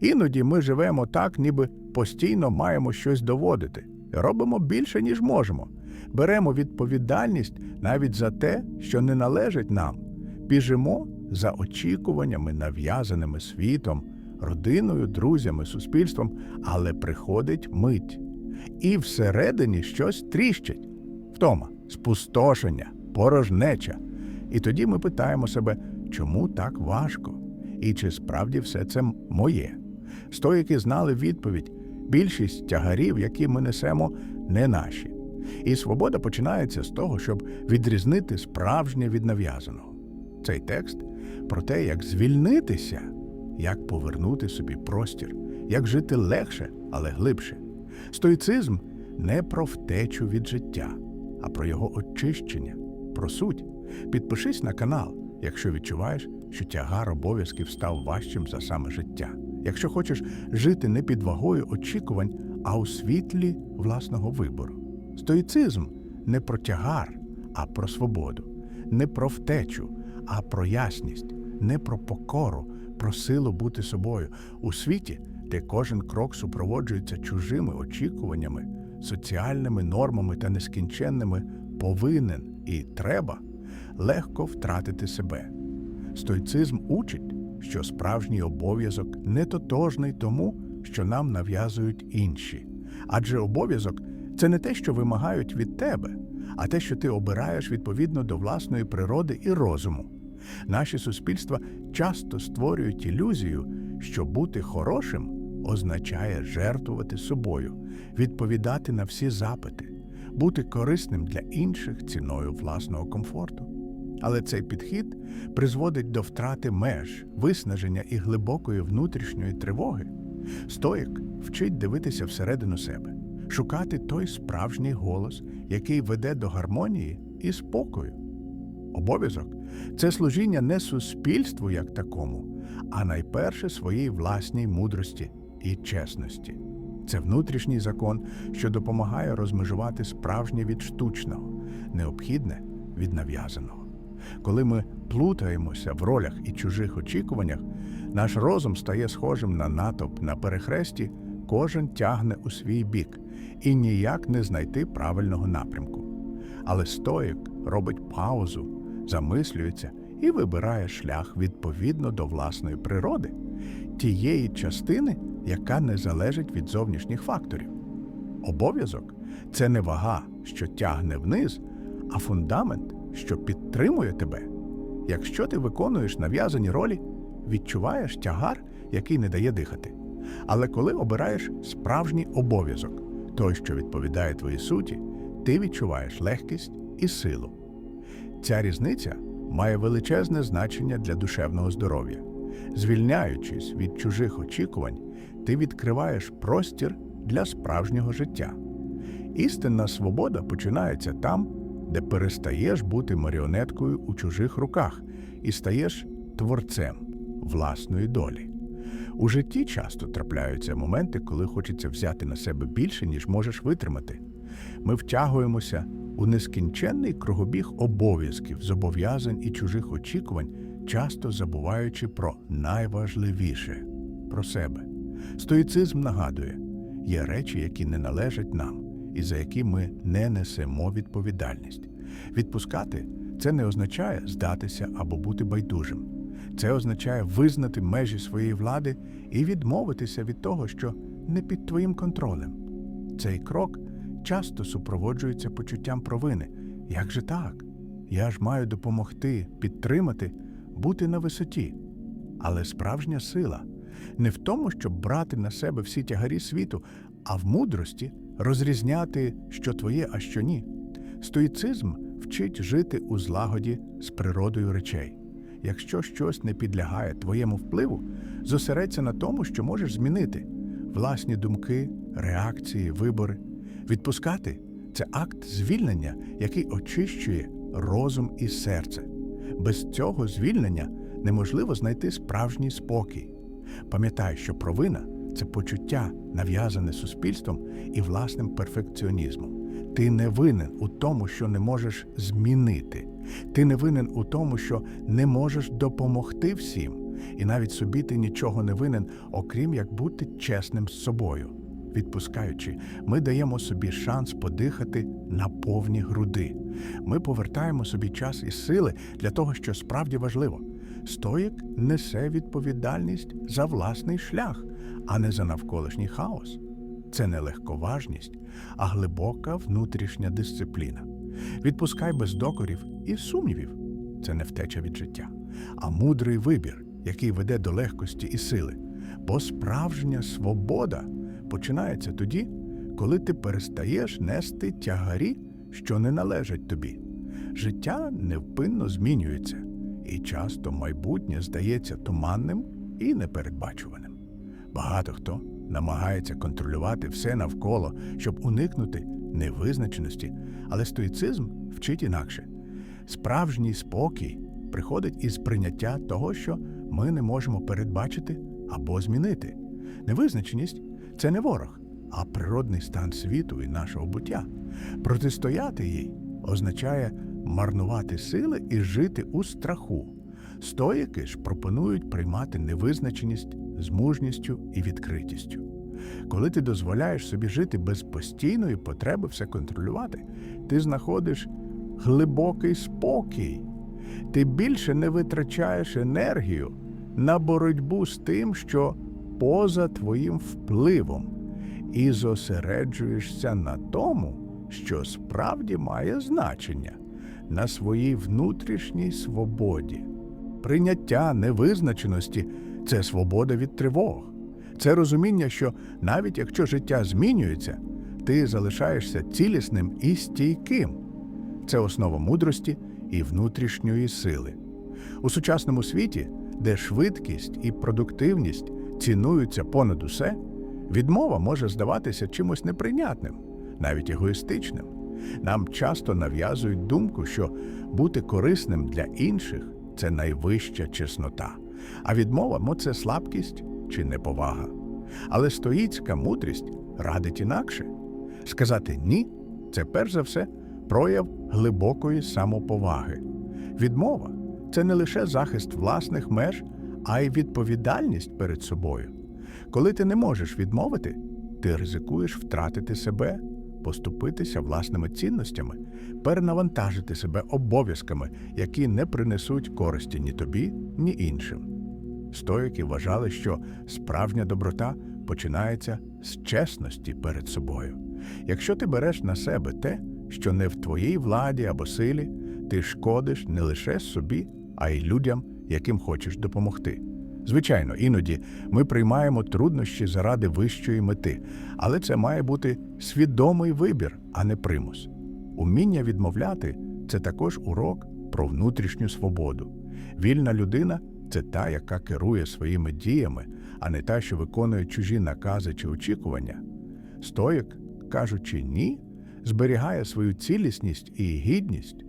Іноді ми живемо так, ніби постійно маємо щось доводити. Робимо більше, ніж можемо. Беремо відповідальність навіть за те, що не належить нам. Біжимо за очікуваннями, нав'язаними світом, родиною, друзями, суспільством, але приходить мить. І всередині щось тріщить. Втома, спустошення, порожнеча. І тоді ми питаємо себе, чому так важко? І чи справді все це моє? Стоїки знали відповідь: більшість тягарів, які ми несемо, не наші. І свобода починається з того, щоб відрізнити справжнє від нав'язаного. Цей текст про те, як звільнитися, як повернути собі простір, як жити легше, але глибше. Стоїцизм не про втечу від життя, а про його очищення, про суть. Підпишись на канал, якщо відчуваєш, що тягар обов'язків став важчим за саме життя. Якщо хочеш жити не під вагою очікувань, а у світлі власного вибору. Стоїцизм не про тягар, а про свободу, не про втечу, а про ясність, не про покору, про силу бути собою у світі, де кожен крок супроводжується чужими очікуваннями, соціальними нормами та нескінченними повинен і треба легко втратити себе. Стоїцизм учить, що справжній обов'язок не тотожний тому, що нам нав'язують інші. Адже обов'язок це не те, що вимагають від тебе, а те, що ти обираєш відповідно до власної природи і розуму. Наші суспільства часто створюють ілюзію, що бути хорошим означає жертвувати собою, відповідати на всі запити, бути корисним для інших ціною власного комфорту. Але цей підхід призводить до втрати меж, виснаження і глибокої внутрішньої тривоги. Стоїк вчить дивитися всередину себе, шукати той справжній голос, який веде до гармонії і спокою. Обов'язок це служіння не суспільству як такому, а найперше своїй власній мудрості і чесності. Це внутрішній закон, що допомагає розмежувати справжнє від штучного, необхідне від нав'язаного. Коли ми плутаємося в ролях і чужих очікуваннях, наш розум стає схожим на натовп на перехресті, кожен тягне у свій бік і ніяк не знайти правильного напрямку. Але стоїк робить паузу, замислюється і вибирає шлях відповідно до власної природи, тієї частини, яка не залежить від зовнішніх факторів. Обов'язок це не вага, що тягне вниз, а фундамент, що підтримує тебе. Якщо ти виконуєш нав'язані ролі, відчуваєш тягар, який не дає дихати. Але коли обираєш справжній обов'язок, той, що відповідає твоїй суті, ти відчуваєш легкість і силу. Ця різниця має величезне значення для душевного здоров'я. Звільняючись від чужих очікувань, ти відкриваєш простір для справжнього життя. Істинна свобода починається там, де перестаєш бути маріонеткою у чужих руках і стаєш творцем власної долі. У житті часто трапляються моменти, коли хочеться взяти на себе більше, ніж можеш витримати. Ми втягуємося у нескінченний кругобіг обов'язків, зобов'язань і чужих очікувань, часто забуваючи про найважливіше про себе. Стоїцизм нагадує, є речі, які не належать нам, і за які ми не несемо відповідальність. Відпускати це не означає здатися або бути байдужим. Це означає визнати межі своєї влади і відмовитися від того, що не під твоїм контролем. Цей крок часто супроводжується почуттям провини. Як же так? Я ж маю допомогти, підтримати, бути на висоті. Але справжня сила не в тому, щоб брати на себе всі тягарі світу, а в мудрості розрізняти, що твоє, а що ні. Стоїцизм вчить жити у злагоді з природою речей. Якщо щось не підлягає твоєму впливу, зосередься на тому, що можеш змінити власні думки, реакції, вибори. Відпускати це акт звільнення, який очищує розум і серце. Без цього звільнення неможливо знайти справжній спокій. Пам'ятай, що провина це почуття, нав'язане суспільством і власним перфекціонізмом. Ти не винен у тому, що не можеш змінити. Ти не винен у тому, що не можеш допомогти всім. І навіть собі ти нічого не винен, окрім як бути чесним з собою. Відпускаючи, ми даємо собі шанс подихати на повні груди. Ми повертаємо собі час і сили для того, що справді важливо. Стоїк несе відповідальність за власний шлях, а не за навколишній хаос. Це не легковажність, а глибока внутрішня дисципліна. Відпускай без докорів і сумнівів. Це не втеча від життя, а мудрий вибір, який веде до легкості і сили. Бо справжня свобода починається тоді, коли ти перестаєш нести тягарі, що не належать тобі. Життя невпинно змінюється, і часто майбутнє здається туманним і непередбачуваним. Багато хто намагається контролювати все навколо, щоб уникнути невизначеності, але стоїцизм вчить інакше. Справжній спокій приходить із прийняття того, що ми не можемо передбачити або змінити. Невизначеність це не ворог, а природний стан світу і нашого буття. Протистояти їй означає марнувати сили і жити у страху. Стоїки ж пропонують приймати невизначеність з мужністю і відкритістю. Коли ти дозволяєш собі жити без постійної потреби все контролювати, ти знаходиш глибокий спокій. Ти більше не витрачаєш енергію на боротьбу з тим, що поза твоїм впливом, і зосереджуєшся на тому, що справді має значення, на своїй внутрішній свободі. Прийняття невизначеності це свобода від тривог. Це розуміння, що навіть якщо життя змінюється, ти залишаєшся цілісним і стійким. Це основа мудрості і внутрішньої сили. У сучасному світі, де швидкість і продуктивність цінуються понад усе, відмова може здаватися чимось неприйнятним, навіть егоїстичним. Нам часто нав'язують думку, що бути корисним для інших це найвища чеснота, а відмова мо це слабкість чи неповага. Але стоїцька мудрість радить інакше. Сказати ні це перш за все прояв глибокої самоповаги. Відмова це не лише захист власних меж, а й відповідальність перед собою. Коли ти не можеш відмовити, ти ризикуєш втратити себе, поступитися власними цінностями, перенавантажити себе обов'язками, які не принесуть користі ні тобі, ні іншим. Стоїки вважали, що справжня доброта починається з чесності перед собою. Якщо ти береш на себе те, що не в твоїй владі або силі, ти шкодиш не лише собі, а й людям, яким хочеш допомогти. Звичайно, іноді ми приймаємо труднощі заради вищої мети, але це має бути свідомий вибір, а не примус. Уміння відмовляти це також урок про внутрішню свободу. Вільна людина це та, яка керує своїми діями, а не та, що виконує чужі накази чи очікування. Стоїк, кажучи ні, зберігає свою цілісність і гідність.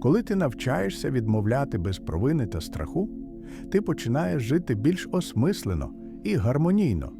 Коли ти навчаєшся відмовляти без провини та страху, ти починаєш жити більш осмислено і гармонійно.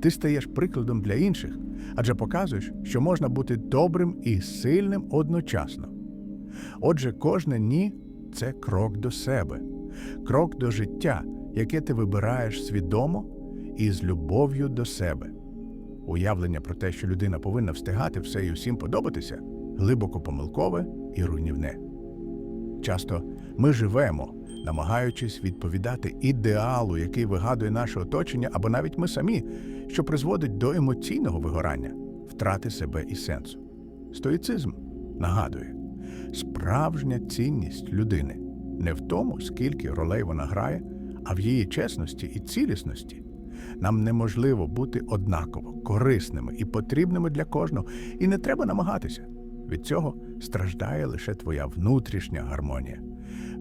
Ти стаєш прикладом для інших, адже показуєш, що можна бути добрим і сильним одночасно. Отже, кожне ні це крок до себе, крок до життя, яке ти вибираєш свідомо і з любов'ю до себе. Уявлення про те, що людина повинна встигати все і усім подобатися, глибоко помилкове і руйнівне. Часто ми живемо, намагаючись відповідати ідеалу, який вигадує наше оточення, або навіть ми самі, що призводить до емоційного вигорання, втрати себе і сенсу. Стоїцизм нагадує, справжня цінність людини не в тому, скільки ролей вона грає, а в її чесності і цілісності. Нам неможливо бути однаково корисними і потрібними для кожного, і не треба намагатися. Від цього страждає лише твоя внутрішня гармонія.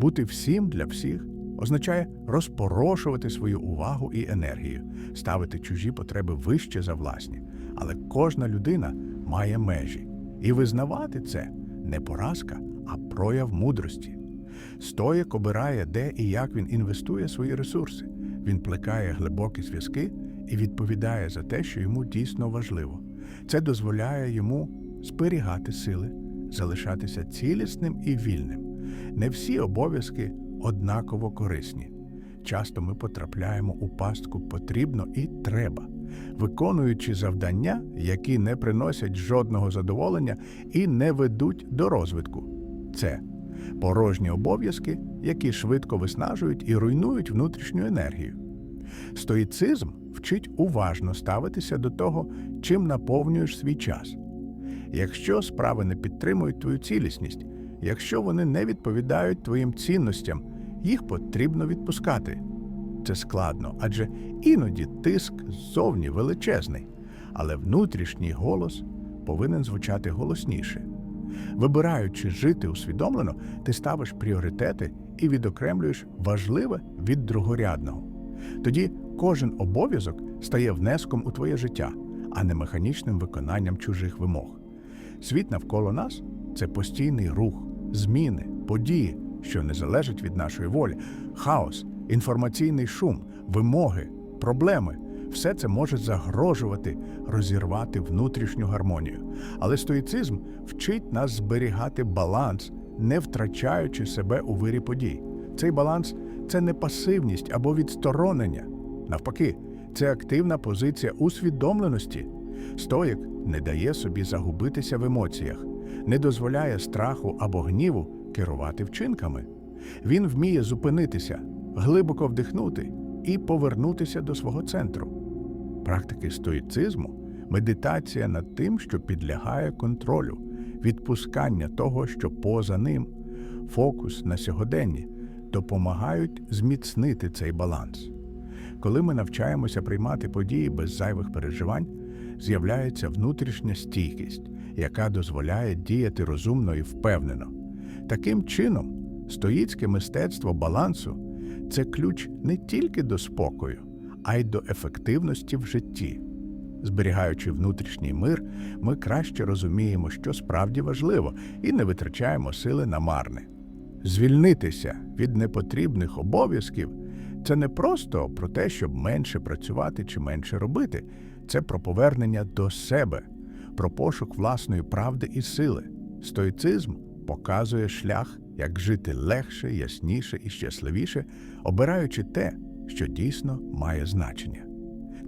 Бути всім для всіх означає розпорошувати свою увагу і енергію, ставити чужі потреби вище за власні. Але кожна людина має межі, і визнавати це не поразка, а прояв мудрості. Стоїк обирає, де і як він інвестує свої ресурси. Він плекає глибокі зв'язки і відповідає за те, що йому дійсно важливо. Це дозволяє йому зберігати сили, залишатися цілісним і вільним. Не всі обов'язки однаково корисні. часто ми потрапляємо у пастку потрібно і треба, виконуючи завдання, які не приносять жодного задоволення і не ведуть до розвитку. Це порожні обов'язки, які швидко виснажують і руйнують внутрішню енергію. Стоїцизм вчить уважно ставитися до того, чим наповнюєш свій час. Якщо справи не підтримують твою цілісність, якщо вони не відповідають твоїм цінностям, їх потрібно відпускати. Це складно, адже іноді тиск ззовні величезний, але внутрішній голос повинен звучати голосніше. Вибираючи жити усвідомлено, ти ставиш пріоритети і відокремлюєш важливе від другорядного. Тоді кожен обов'язок стає внеском у твоє життя, а не механічним виконанням чужих вимог. Світ навколо нас це постійний рух, зміни, події, що не залежать від нашої волі, хаос, інформаційний шум, вимоги, проблеми. Все це може загрожувати, розірвати внутрішню гармонію. Але стоїцизм вчить нас зберігати баланс, не втрачаючи себе у вирі подій. Цей баланс це не пасивність або відсторонення. Навпаки, це активна позиція усвідомленості. Стоїк не дає собі загубитися в емоціях, не дозволяє страху або гніву керувати вчинками. Він вміє зупинитися, глибоко вдихнути і повернутися до свого центру. Практики стоїцизму медитація над тим, що підлягає контролю, відпускання того, що поза ним, фокус на сьогоденні допомагають зміцнити цей баланс. Коли ми навчаємося приймати події без зайвих переживань, з'являється внутрішня стійкість, яка дозволяє діяти розумно і впевнено. Таким чином, стоїцьке мистецтво балансу це ключ не тільки до спокою, а й до ефективності в житті. Зберігаючи внутрішній мир, ми краще розуміємо, що справді важливо, і не витрачаємо сили на марне. Звільнитися від непотрібних обов'язків це не просто про те, щоб менше працювати чи менше робити, це про повернення до себе, про пошук власної правди і сили. Стоїцизм показує шлях, як жити легше, ясніше і щасливіше, обираючи те, що дійсно має значення.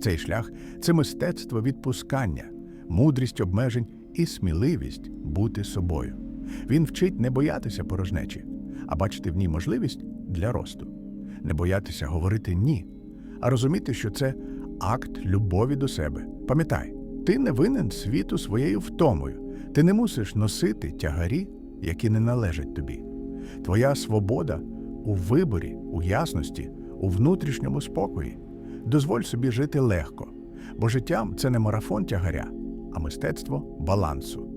Цей шлях це мистецтво відпускання, мудрість обмежень і сміливість бути собою. Він вчить не боятися порожнечі, а бачити в ній можливість для росту, не боятися говорити ні, а розуміти, що це акт любові до себе. Пам'ятай, ти не винен світу своєю втомою, ти не мусиш носити тягарі, які не належать тобі. Твоя свобода у виборі, у ясності, у внутрішньому спокої. Дозволь собі жити легко, бо життя це не марафон тягаря, а мистецтво балансу.